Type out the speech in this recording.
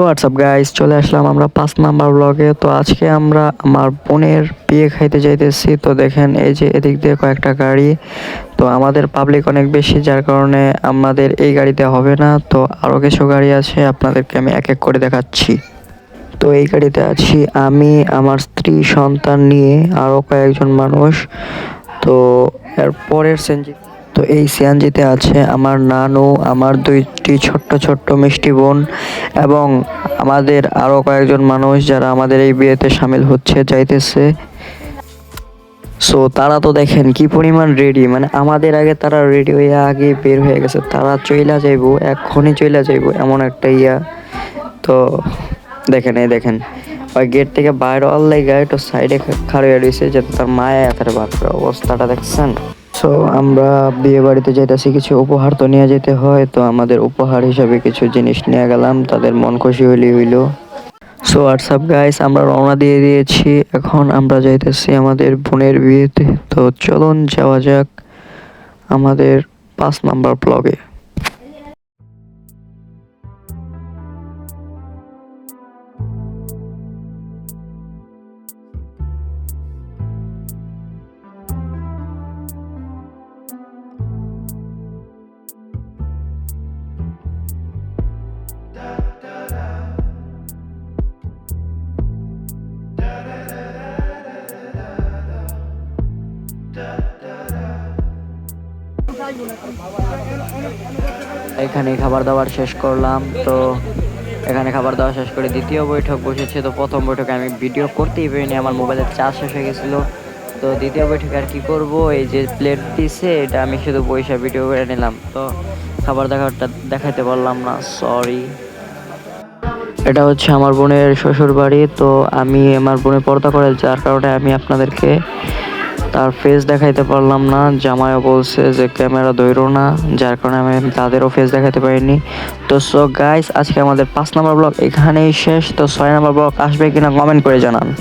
WhatsApp guys চলে আসলাম আমরা পাঁচ নাম্বার ব্লগে তো আজকে আমরা আমার বোনের বিয়ে খাইতে যাইতেছি। তো দেখেন, এই যে এদিক দিয়ে কয়েকটা গাড়ি। তো আমাদের পাবলিক অনেক বেশি, যার কারণে আমাদের এই গাড়িতে হবে না। তো আরও কিছু গাড়ি আছে, আপনাদেরকে আমি এক এক করে দেখাচ্ছি। তো এই গাড়িতে আছি আমি, আমার স্ত্রী, সন্তান নিয়ে আরও কয়েকজন মানুষ। তো এর পরের সেঞ্জি তো এই সিএনজিতে আছে আমার নানু, আমার দুইটি ছোট্ট ছোট্ট মিষ্টি বোন এবং আমাদের আরও কয়েকজন মানুষ যারা আমাদের এই বিয়েতে সামিল হচ্ছে, যাইতেছে। সো তারা তো দেখেন কি পরিমাণ রেডি মানে আমাদের আগে তারা রেডি হয়ে আগে বের হয়ে গেছে, তারা চইলা যাইবো এক্ষুনি চইলা যাইবো এমন একটা ইয়া। তো দেখেন, এই দেখেন, ওই গেট থেকে বাইরে অল্লাই একটু সাইডে খাড়িয়ে রয়েছে যাতে তার মায়া এতারে বার করে অবস্থাটা দেখছেন? সো আমরা বিয়ে বাড়িতে যাইতেছি, কিছু উপহার তো নিয়ে যেতে হয়, তো আমাদের উপহার হিসাবে কিছু জিনিস নিয়ে গেলাম, তাদের মন খুশি হইলি হইল। সো হোয়াটসঅ্যাপ গাইস আমরা রওনা দিয়ে দিয়েছি, এখন আমরা যাইতেছি আমাদের বোনের বিয়েতে, তো চলুন যাওয়া যাক আমাদের পাঁচ নাম্বার ব্লগে এখানে খাবার দাবার শেষ করলাম, তো এখানে খাবার দাবার শেষ করে দ্বিতীয় বৈঠক বসেছে, তো প্রথম বৈঠকে আমি ভিডিও করতেই পারিনি, আমার মোবাইলের চার্জ শেষ হয়ে গেছিল। তো দ্বিতীয় বৈঠকে আর কি করব? এই যে প্লেট দিছে, এটা আমি শুধু পয়সা ভিডিও করে নিলাম। তো খাবার দাবারটা দেখাতে পারলাম না সরি এটা হচ্ছে আমার বোনের শ্বশুর বাড়ি তো আমি আমার বোনের পর্দা করে যার কারণে আমি আপনাদেরকে তার ফেস দেখাইতে পারলাম না। জামাইও বলছে যে ক্যামেরা ধরো না। যার কারণে আমি তাদেরও ফেস দেখাতে পারিনি। তো সো গাইস আজকে আমাদের পাঁচ নম্বর ব্লগ এখানেই শেষ। তো, ছয় নম্বর ব্লগ আসবে কিনা কমেন্ট করে জানান।